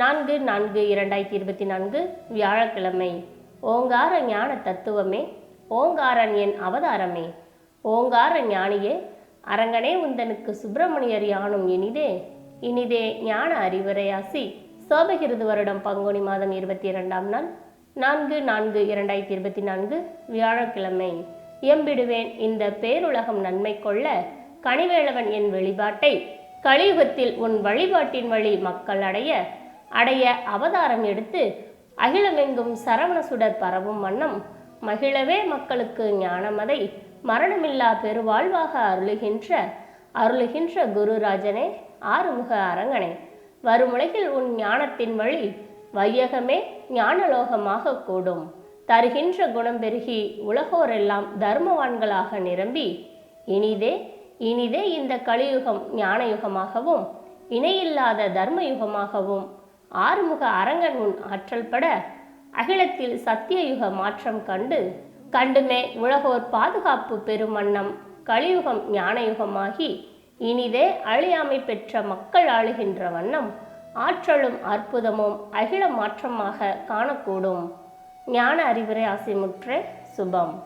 நான்கு நான்கு இரண்டாயிரத்தி இருபத்தி நான்கு வியாழக்கிழமை. ஓங்கார ஞான தத்துவமே ஓங்காரன் என் அவதாரமே. ஓங்கார ஞானியே அரங்கனே உந்தனுக்கு சுப்பிரமணியர் யானும் இனிதே. இனிதே ஞான அறிவுரையாசி சோபகிருது வருடம் பங்குனி மாதம் இருபத்தி இரண்டாம் நாள். நான்கு நான்கு இரண்டாயிரத்தி இருபத்தி நான்கு வியாழக்கிழமை. எம்பிடுவேன் இந்த பேருலகம் நன்மை கொள்ள கனிவேளவன் என் வெளிப்பாட்டை கலியுகத்தில் உன் வழிபாட்டின் வழி மக்கள் அடைய அடைய அவதாரம் எடுத்து அகிலமெங்கும் சரவண சுடர் பரவும் வண்ணம் மகிழவே மக்களுக்கு ஞானமதை மரணமில்லா பெருவாழ்வாக அருளுகின்ற அருளுகின்ற குருராஜனே ஆறுமுக அரங்கனே. வருமுலகில் உன் ஞானத்தின் வழி வையகமே ஞானலோகமாக கூடும். தருகின்ற குணம் பெருகி உலகோரெல்லாம் தர்மவான்களாக நிரம்பி இனிதே இனிதே இந்த கலியுகம் ஞானயுகமாகவும் இணையில்லாத தர்மயுகமாகவும் ஆறுமுக அரங்கன் உன் ஆற்றல் பட அகிலத்தில் சத்தியயுக மாற்றம் கண்டு கண்டுமே உலகோர் பாதுகாப்பு பெறும் வண்ணம் கலியுகம் ஞானயுகமாகி இனிதே அழியாமை பெற்ற மக்கள் ஆளுகின்ற வண்ணம் ஆற்றலும் அற்புதமும் அகில மாற்றமாக காணக்கூடும். ஞான அறிவுரை ஆசைமுற்றே சுபம்.